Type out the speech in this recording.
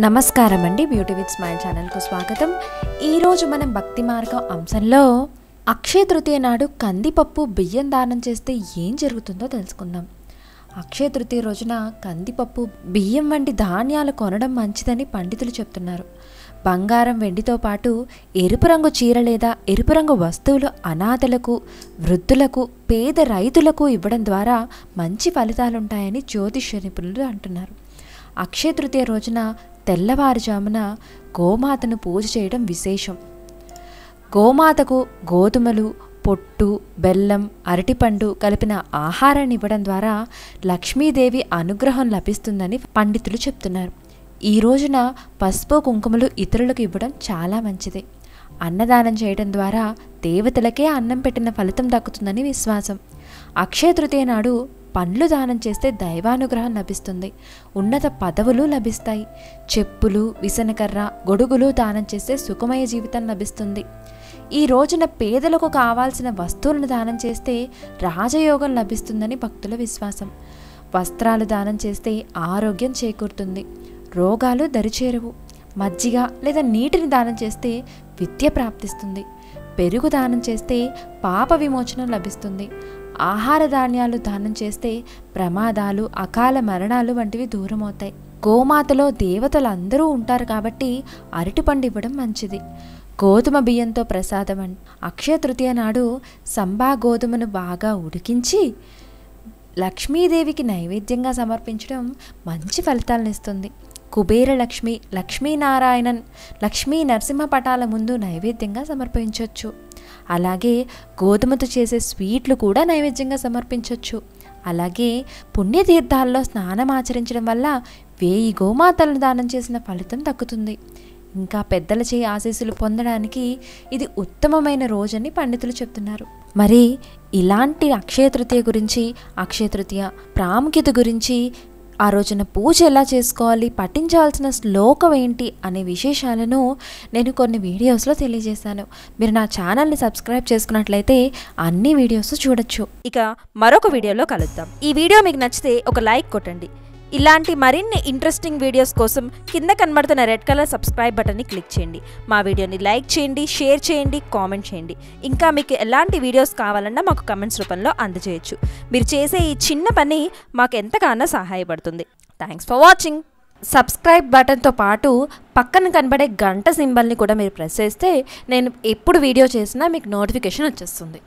నమస్కారం అండి beauty with smile ఛానల్కు స్వాగతం. ఈరోజు మనం భక్తి మార్గం అంశంలో అక్షయ తృతీయ నాడు కందిపప్పు బియ్యం దానం చేస్తే ఏం జరుగుతుందో తెలుసుకుందాం. అక్షయ తృతీయ రోజున కందిపప్పు బియ్యం వంటి ధాన్యాలు కొనడం మంచిదని పండితులు చెప్తున్నారు. బంగారం వెండితో పాటు ఎరుపు రంగు చీర లేదా ఎరుపు రంగు వస్తువులు అనాథలకు వృద్ధులకు పేద రైతులకు ఇవ్వడం ద్వారా మంచి ఫలితాలుంటాయని జ్యోతిష్య నిపుణులు అంటున్నారు. అక్షయ తృతీయ రోజున తెల్లవారుజామున గోమాతను పూజ చేయడం విశేషం. గోమాతకు గోధుమలు పొట్టు బెల్లం అరటిపండు కలిపిన ఆహారాన్ని ఇవ్వడం ద్వారా లక్ష్మీదేవి అనుగ్రహం లభిస్తుందని పండితులు చెప్తున్నారు. ఈ రోజున పసుపు కుంకుమలు ఇతరులకు ఇవ్వడం చాలా మంచిది. అన్నదానం చేయడం ద్వారా దేవతలకే అన్నం పెట్టిన ఫలితం దక్కుతుందని విశ్వాసం. అక్షయ తృతీయ నాడు పండ్లు దానం చేస్తే దైవానుగ్రహం లభిస్తుంది. ఉన్నత పదవులు లభిస్తాయి. చెప్పులు విసనకర్ర గొడుగులు దానం చేస్తే సుఖమయ జీవితం లభిస్తుంది. ఈ రోజున పేదలకు కావాల్సిన వస్తువులను దానం చేస్తే రాజయోగం లభిస్తుందని భక్తుల విశ్వాసం. వస్త్రాలు దానం చేస్తే ఆరోగ్యం చేకూరుతుంది. రోగాలు దరిచేరవు. మజ్జిగ లేదా నీటిని దానం చేస్తే విద్య ప్రాప్తిస్తుంది. పెరుగు దానం చేస్తే పాప విమోచనం లభిస్తుంది. ఆహార ధాన్యాలు దానం చేస్తే ప్రమాదాలు అకాల మరణాలు వంటివి దూరమవుతాయి. గోమాతలో దేవతలు అందరూ ఉంటారు కాబట్టి అరటిపండు ఇవ్వడం మంచిది. గోధుమ బియ్యంతో ప్రసాదం అన్ అక్షయ తృతీయ నాడు సంబా గోధుమను బాగా ఉడికించి లక్ష్మీదేవికి నైవేద్యంగా సమర్పించడం మంచి ఫలితాలను ఇస్తుంది. కుబేరలక్ష్మి లక్ష్మీనారాయణన్ లక్ష్మీ నరసింహ పటాల ముందు నైవేద్యంగా సమర్పించవచ్చు అలాగే గోధుమతో చేసే స్వీట్లు కూడా నైవేద్యంగా సమర్పించవచ్చు అలాగే పుణ్యతీర్థాల్లో స్నానం ఆచరించడం వల్ల వేయి గోమాతలను దానం చేసిన ఫలితం దక్కుతుంది. ఇంకా పెద్దల చేయి ఆశీస్సులు పొందడానికి ఇది ఉత్తమమైన రోజని పండితులు చెప్తున్నారు. మరి ఇలాంటి అక్షయ తృతీయ గురించి అక్షయ తృతీయ ప్రాముఖ్యత గురించి ఆ రోజున పూజ ఎలా చేసుకోవాలి? పఠించాల్సిన శ్లోకం ఏంటి? అనే విశేషాలను నేను కొన్ని వీడియోస్లో తెలియజేశాను. మీరు నా ఛానల్ని సబ్స్క్రైబ్ చేసుకున్నట్లయితే అన్ని వీడియోస్ చూడొచ్చు. ఇక మరొక వీడియోలో కలుద్దాం. ఈ వీడియో మీకు నచ్చితే ఒక లైక్ కొట్టండి. ఇలాంటి మరిన్ని ఇంట్రెస్టింగ్ వీడియోస్ కోసం కింద కనబడుతున్న రెడ్ కలర్ సబ్స్క్రైబ్ బటన్ని క్లిక్ చేయండి. మా వీడియోని లైక్ చేయండి షేర్ చేయండి కామెంట్ చేయండి. ఇంకా మీకు ఎలాంటి వీడియోస్ కావాలన్నా మాకు కమెంట్స్ రూపంలో అందజేయచ్చు. మీరు చేసే ఈ చిన్న పని మాకు ఎంతగానో సహాయపడుతుంది. థ్యాంక్స్ ఫర్ వాచింగ్ సబ్స్క్రైబ్ బటన్తో పాటు పక్కన కనబడే గంట సింబల్ని కూడా మీరు ప్రెస్ చేస్తే నేను ఎప్పుడు వీడియో చేసినా మీకు నోటిఫికేషన్ వచ్చేస్తుంది.